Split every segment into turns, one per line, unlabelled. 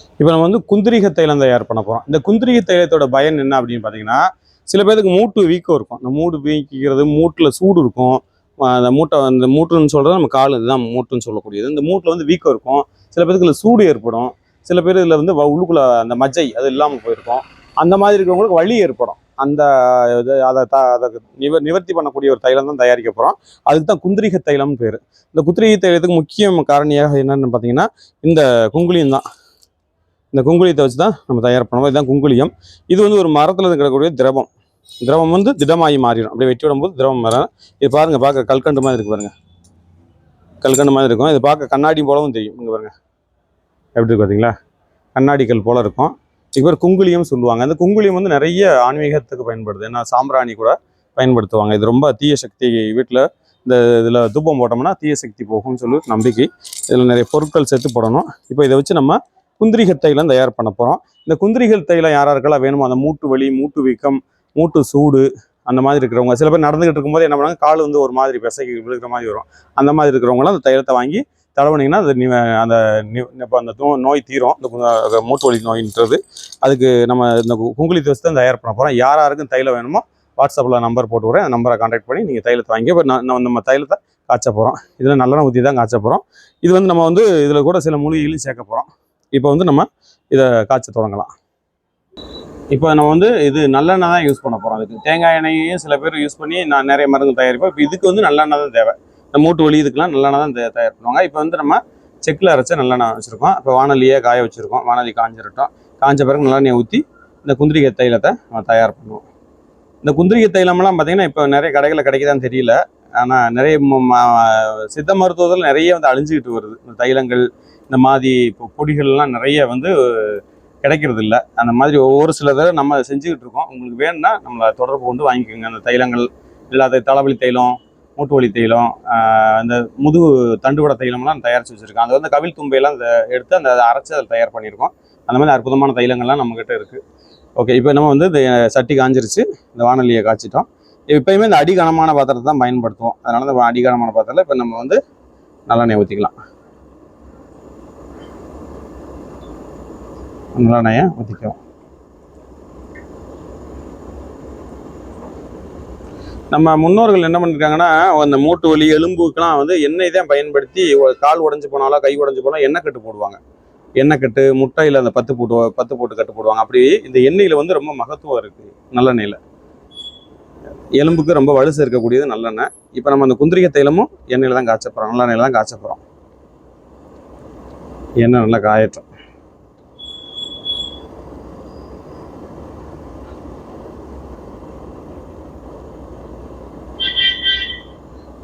இப்போ நம்ம வந்து குந்திரிக தைலம் தயார் பண்ண போகிறோம் இந்த குந்திரிக தைலத்தோட பயன் என்ன அப்படின்னு பார்த்தீங்கன்னா சில பேருக்கு மூட்டு வீக்கம் இருக்கும். அந்த மூட்டு வீக்கிக்கிறது மூட்டில் சூடு இருக்கும். அந்த மூட்டை அந்த மூட்டுன்னு சொல்கிறது நம்ம கால் இதுதான் மூட்டுன்னு சொல்லக்கூடியது. இந்த மூட்டில் வந்து வீக்கம் இருக்கும். சில பேருக்கு இதில் சூடு ஏற்படும். சில பேர் இதில் வந்து வ- உள்ளுக்குள்ள அந்த மஜ்ஜை அது இல்லாமல் போயிருக்கும். அந்த மாதிரி இருக்கிறவங்களுக்கு வலி ஏற்படும். அந்த இது அதை த அதை நிவ நிவர்த்தி பண்ணக்கூடிய ஒரு தைலம் தான் தயாரிக்க போகிறோம் அதுக்கு தான் குந்திரிக தைலம்னு பேர். இந்த குந்திரிகை தைலத்துக்கு முக்கிய காரணியாக என்னன்னு பார்த்தீங்கன்னா இந்த குங்குளியம் தான். இந்த குங்குளியத்தை வச்சு தான் நம்ம தயார் பண்ணுவோம் இதுதான் குங்குளியம் இது வந்து ஒரு மரத்தில் கிடக்கக்கூடிய திரவம். திரவம் வந்து திடமாகி மாறிடும். அப்படியே வெட்டி விடும்போது திரவம் வரும் இது பாருங்கள் பார்க்க கல்கண்டு மாதிரி இருக்கு பாருங்கள் கல்கண்டு மாதிரி இருக்கும். இது பார்க்க கண்ணாடி போலவும் தெரியும். இங்கே பாருங்கள் எப்படி இருக்கு பார்த்தீங்களா கண்ணாடி கல் போல இருக்கும். இது பேர் குங்குளியம் சொல்லுவாங்க. அந்த குங்குளியம் வந்து நிறைய ஆன்மீகத்துக்கு பயன்படுது. ஏன்னா சாம்பிராணி கூட பயன்படுத்துவாங்க. இது ரொம்ப தீய சக்தி வீட்டில் இந்த இதில் தூபம் போட்டோம்னா தீய சக்தி போகும்னு சொல்லி நம்பிக்கை. இதில் நிறைய பொருட்கள் சேர்த்து போடணும். இப்போ இதை வச்சு நம்ம குந்திரிகை தைலம் தயார் பண்ண போகிறோம் இந்த குந்திரிகள் தைலம் யார் யாருக்கெல்லாம் வேணுமோ அந்த மூட்டு வலி மூட்டு வீக்கம் மூட்டு சூடு அந்த மாதிரி இருக்கிறவங்க சில பேர் நடந்துகிட்டு இருக்கும்போது என்ன பண்ணுவாங்க கால் வந்து ஒரு மாதிரி பிசைக்கு விழுகிற மாதிரி வரும். அந்த மாதிரி இருக்கிறவங்களாம் அந்த தைலத்தை வாங்கி தடவுனீங்கன்னா அது அந்த நி- இப்போ அந்த நோய் தீரும். இந்த மூட்டு வலி நோயின்றது. அதுக்கு நம்ம இந்த குங்குலி குங்குளித்தை தான் தயார் பண்ண போகிறோம் யார் யாருக்கும் தைலம் வேணுமோ வாட்ஸ்அப்பில் நம்பர் போட்டு விட்றேன். அந்த நம்பரை காண்டாக்ட் பண்ணி நீங்கள் தைலத்தை வாங்கி இப்போ நான் நம்ம தைலத்தை காய்ச்ச போகிறோம் இதில் நல்லெண்ணெய் ஊற்றி தான் காய்ச்ச போகிறோம் இது வந்து நம்ம வந்து இதில் கூட சில மூலிகைகளையும் சேர்க்க போகிறோம் இப்போ வந்து நம்ம இதை காய்ச்ச தொடங்கலாம். இப்போ நம்ம வந்து இது நல்லெண்ணெய் தான் யூஸ் பண்ண போகிறோம் அதுக்கு தேங்காய் எண்ணெயையும் சில பேர் யூஸ் பண்ணி நான் நிறைய மருந்து தயாரிப்போம் இப்போ இதுக்கு வந்து நல்லெண்ணெய் தான் தேவை. இந்த மூட்டு வலி இதுக்கெல்லாம் நல்லெண்ணெய் தான் தயார் பண்ணுவாங்க. இப்போ வந்து நம்ம செக்கில் அரைச்ச நல்லெண்ணெய் வச்சுருக்கோம். இப்போ வானொலியே காய வச்சுருக்கோம். வானலி காஞ்சிரட்டும். காஞ்ச பிறகு நல்லெண்ணெய் ஊற்றி இந்த குந்திரிகை தைலத்தை நம்ம தயார் பண்ணுவோம். இந்த குந்திரிகை தைலம்லாம் பார்த்திங்கன்னா இப்போ நிறைய கடைகளில் கிடைக்குதான்னு தெரியல. ஆனால் நிறைய ம- சித்த மருத்துவத்தில் நிறைய வந்து அழிஞ்சுக்கிட்டு வருது. இந்த தைலங்கள் இந்த மாதிரி இப்போ பொடிகள்லாம் நிறைய வந்து கிடைக்கிறது இல்லை அந்த மாதிரி ஒவ்வொரு சில தடவை நம்ம செஞ்சுக்கிட்டு இருக்கோம். உங்களுக்கு வேணும்னா நம்மளை தொடர்பு கொண்டு வாங்கிக்கோங்க. அந்த தைலங்கள் இல்லாத தலைவலி தைலம் மூட்டு வலி தைலம் அந்த முதுகு தண்டுவட தைலம்லாம் தயாரித்து வச்சுருக்கோம் அது வந்து கவில் தும்பையெல்லாம் அந்த எடுத்து அந்த அரைச்சி அதில் தயார் பண்ணியிருக்கோம். அந்த மாதிரி அற்புதமான தைலங்கள்லாம் நம்மக்கிட்ட இருக்குது ஓகே இப்போ நம்ம வந்து இந்த சட்டி காஞ்சிருச்சு. இந்த வானொலியை காய்ச்சிட்டோம். எப்பயுமே இந்த அடிகனமான பாத்திரத்தை தான் பயன்படுத்துவோம். அதனால இந்த அடிகனமான பாத்திரத்தில் இப்போ நம்ம வந்து நல்லெண்ணெய் ஊற்றிக்கலாம் நல்லெண்ணெயை ஊற்றிக்கிறோம் நம்ம முன்னோர்கள் என்ன பண்ணிருக்காங்கன்னா அந்த மூட்டு வலி எலும்புக்கெலாம் வந்து எண்ணெய் தான் பயன்படுத்தி கால் உடஞ்சி போனாலோ கை உடஞ்சி போனாலும் எண்ணெய் கட்டு போடுவாங்க. எண்ணெய் கட்டு முட்டையில் அந்த பத்து போட்டு பத்து போட்டு கட்டு போடுவாங்க. அப்படி இந்த எண்ணெயில் வந்து ரொம்ப மகத்துவம் இருக்குது நல்லெண்ணெயில். எலும்புக்கு ரொம்ப வலு சேர்க்கக்கூடியது நல்லெண்ணெய். இப்போ நம்ம அந்த குந்திரிக்க தைலமும் எண்ணெயில் தான் காய்ச்ச போகிறோம் நல்லெண்ணெயில் தான் காய்ச்ச போகிறோம் எண்ணெய் நல்லா காயட்டும்.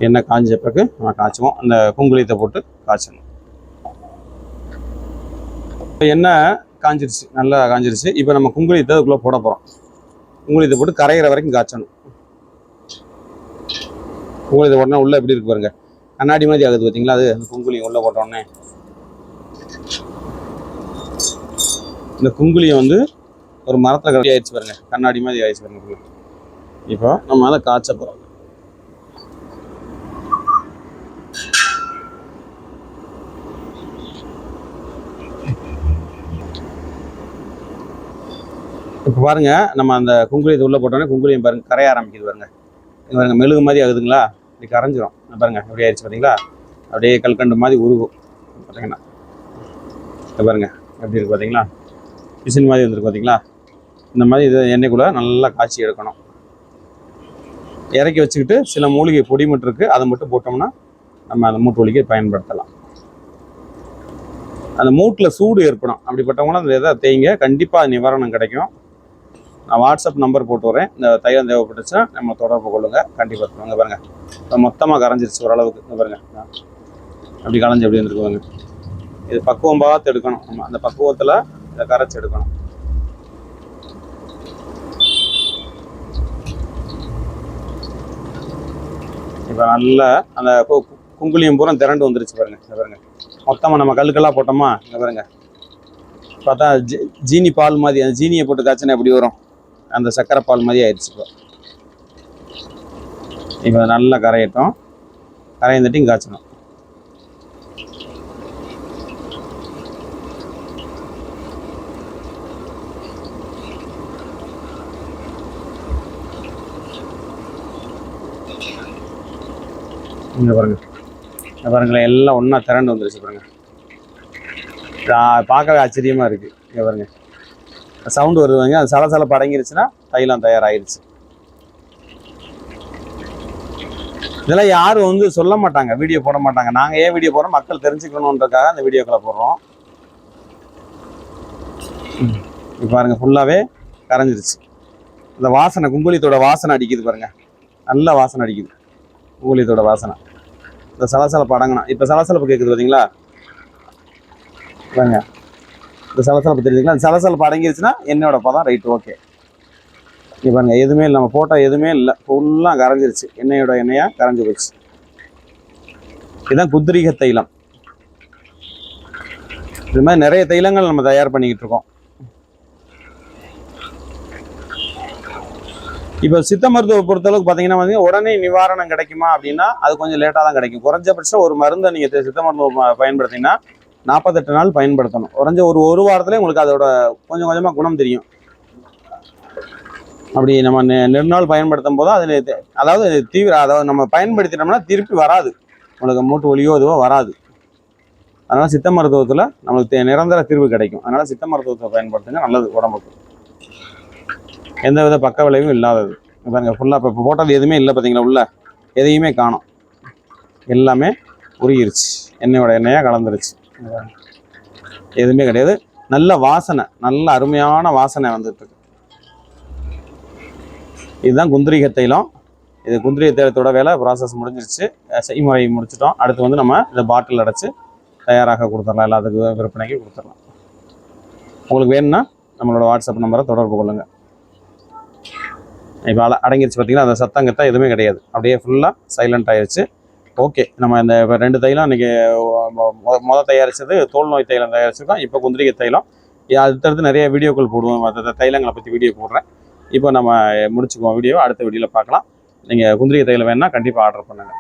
எண்ணெய் காஞ்ச பிறகு நம்ம காய்ச்சுவோம். அந்த குங்குளியத்தை போட்டு காய்ச்சணும். இப்போ எண்ணெய் காஞ்சிருச்சு? நல்லா காஞ்சிருச்சு. இப்போ நம்ம குங்குளியத்தை அதுக்குள்ளே போட போகிறோம் குங்குளியத்தை போட்டு கரையிற வரைக்கும் காய்ச்சணும். குங்குளியத்தை போட்டோன்னா உள்ளே எப்படி இருக்கு பாருங்க. கண்ணாடி மாதிரி ஆகுது பார்த்தீங்களா அது அந்த குங்குளியம் உள்ளே போட்டோடனே இந்த குங்குளியம் வந்து ஒரு மரத்தில் கட்டி ஆயிடுச்சு பாருங்க. கண்ணாடி மாதிரி ஆயிடுச்சு பாருங்க. இப்போ நம்ம அதை காய்ச்ச போகிறோம் இப்போ பாருங்கள் நம்ம அந்த குங்குளியத்தை உள்ளே போட்டோன்னே குங்குளியம் பாருங்க கரைய ஆரம்பிக்குது பாருங்க. இது பாருங்க மெழுகு மாதிரி ஆகுதுங்களா? இப்படி கரைஞ்சிரும். இங்க பாருங்க எப்படி ஆயிடுச்சு பார்த்தீங்களா அப்படியே கல்கண்டு மாதிரி உருகும். பார்த்தீங்கன்னா இங்க பாருங்க எப்படி இருக்கு பார்த்தீங்களா பிசின் மாதிரி வந்துருக்கு பார்த்தீங்களா இந்த மாதிரி இது எண்ணெய்க்குள்ள நல்லா காய்ச்சி எடுக்கணும். இறக்கி வச்சுக்கிட்டு சில மூலிகை பொடி மட்டும் இருக்குது அதை மட்டும் போட்டோம்னா நம்ம அந்த மூட்டு வலிக்கு பயன்படுத்தலாம். அந்த மூட்டில் சூடு ஏற்படும். அப்படிப்பட்டவங்களும் அந்த இதை தேய்ங்க கண்டிப்பாக நிவாரணம் கிடைக்கும். நான் வாட்ஸ்அப் நம்பர் போட்டு வரேன். இந்த தைலம் தேவைப்பட்டுச்சுன்னா நம்ம தொடர்பு கொள்ளுங்கள் கண்டிப்பாக சொல்லுங்க பாருங்கள் இப்போ மொத்தமாக கரைஞ்சிருச்சு ஓரளவுக்கு. பாருங்கள் அப்படி களைஞ்சு எப்படி வந்துருக்கு இது பக்குவம் பார்த்து எடுக்கணும். நம்ம அந்த பக்குவத்தில் இதை கரைச்சி எடுக்கணும். இப்போ நல்லா அந்த கு- குங்குளியம் பூரா திரண்டு வந்துருச்சு பாருங்க. இங்க பாருங்க. மொத்தமாக நம்ம கல்லுக்கெல்லாம் போட்டோமா? இங்க பாருங்க. பார்த்தா ஜீ- ஜீனி பால் மாதிரி அந்த ஜீனியை போட்டு காய்ச்சினா எப்படி வரும்? அந்த சர்க்கரை பால் மாதிரி ஆயிடுச்சு இப்போ. இப்போ நல்லா கரையட்டும். கரையந்துட்டையும் காய்ச்சணும். இங்கே பாருங்கள் பாருங்களேன் எல்லாம் ஒன்றா திரண்டு வந்துருச்சு பாருங்கள் பார்க்கவே ஆச்சரியமாக இருக்குது இங்கே பாருங்கள் சவுண்டு வருதுங்க. அது சலசல படங்கிருச்சுன்னா தைலம் தயாராகிருச்சு இதெல்லாம் யாரும் வந்து சொல்ல மாட்டாங்க வீடியோ போட மாட்டாங்க. நாங்கள் ஏன் வீடியோ போடுறோம்? மக்கள் தெரிஞ்சுக்கணுன்றக்காக அந்த வீடியோக்களை போடுறோம். பாருங்க ஃபுல்லாகவே கரைஞ்சிருச்சு. இந்த வாசனை குங்குளியத்தோட வாசனை அடிக்குது பாருங்க. நல்ல வாசனை அடிக்குது. குங்குளியத்தோட வாசனை. இந்த சலசலப்பு அடங்கணும். இப்போ சலசலப்பு கேட்குது பார்த்தீங்களா பாருங்க. இந்த சலசலப்பு தெரியுதுங்களா? அந்த சலசலப்பு அடங்கிருச்சுன்னா என்னோட பதம் ரைட் ஓகே இங்கே பாருங்க எதுவுமே இல்லை. நம்ம போட்டால் எதுவுமே இல்லை. ஃபுல்லாக கரைஞ்சிருச்சு. எண்ணெயோட எண்ணெயாக கரைஞ்சி போச்சு. இதுதான் குதிரிக தைலம். இது மாதிரி நிறைய தைலங்கள் நம்ம தயார் பண்ணிக்கிட்டு இருக்கோம். இப்போ சித்த மருத்துவ பொறுத்தளவுக்கு பார்த்தீங்கன்னா வந்து உடனே நிவாரணம் கிடைக்குமா அப்படின்னா அது கொஞ்சம் லேட்டாக தான் கிடைக்கும். குறைஞ்சபட்சம் ஒரு மருந்தை நீங்கள் சித்த மருத்துவம் பயன்படுத்தினா பயன்படுத்திங்கன்னா நாற்பத்தெட்டு நாள் பயன்படுத்தணும். குறைஞ்ச ஒரு ஒரு வாரத்துலேயே உங்களுக்கு அதோட கொஞ்சம் கொஞ்சமாக குணம் தெரியும். அப்படி நம்ம நெ- நெடுநாள் பயன்படுத்தும் போது அதில் அதாவது தீவிர அதாவது நம்ம பயன்படுத்தினோம்னா திருப்பி வராது. உங்களுக்கு மூட்டு ஒலியோ இதுவோ வராது. அதனால் சித்த மருத்துவத்தில் நம்மளுக்கு நிரந்தர தீர்வு கிடைக்கும். அதனால் சித்த மருத்துவத்தை பயன்படுத்துங்க. நல்லது உடம்புக்கு. எந்த வித பக்க விளைவும் இல்லாதது. இப்போ பாருங்க ஃபுல்லாக இப்போ போட்டது எதுவுமே இல்லை பார்த்தீங்களா உள்ள? எதையுமே காணும். எல்லாமே உருகிருச்சு. எண்ணெயோட எண்ணெயாக கலந்துருச்சு. எதுவுமே கிடையாது. நல்ல வாசனை நல்ல அருமையான வாசனை வந்துட்டு இருக்கு. இதுதான் குந்திரிக தைலம். இது குந்திரிக தைலத்தோட வேலை ப்ராசஸ் முடிஞ்சிருச்சு. செய்முறை முடிச்சிட்டோம். அடுத்து வந்து நம்ம இந்த பாட்டில் அடைச்சி தயாராக கொடுத்துடலாம். எல்லாத்துக்கும் விற்பனைக்கு கொடுத்துடலாம். உங்களுக்கு வேணும்னா நம்மளோட வாட்ஸ்அப் நம்பரை தொடர்பு கொள்ளுங்கள் இப்போ அட அடங்கிருச்சு பார்த்தீங்கன்னா அந்த சத்தங்கத்தான் எதுவுமே கிடையாது. அப்படியே ஃபுல்லாக சைலண்ட் ஆயிடுச்சு. ஓகே. நம்ம இந்த இப்போ ரெண்டு தைலம் இன்னைக்கு மொதல் தயாரித்தது தோல் நோய் தைலம் தயாரிச்சிருக்கோம். இப்போ குந்திரிக்கை தைலம். அடுத்தடுத்து நிறைய வீடியோக்கள் போடுவோம். மற்ற தைலங்களை பற்றி வீடியோ போடுறேன். இப்போ நம்ம முடிச்சுக்குவோம் வீடியோ. அடுத்த வீடியோவில் பார்க்கலாம். நீங்கள் குந்திரிக்கை தைலம் வேணால் கண்டிப்பாக ஆர்டர் பண்ணுங்கள்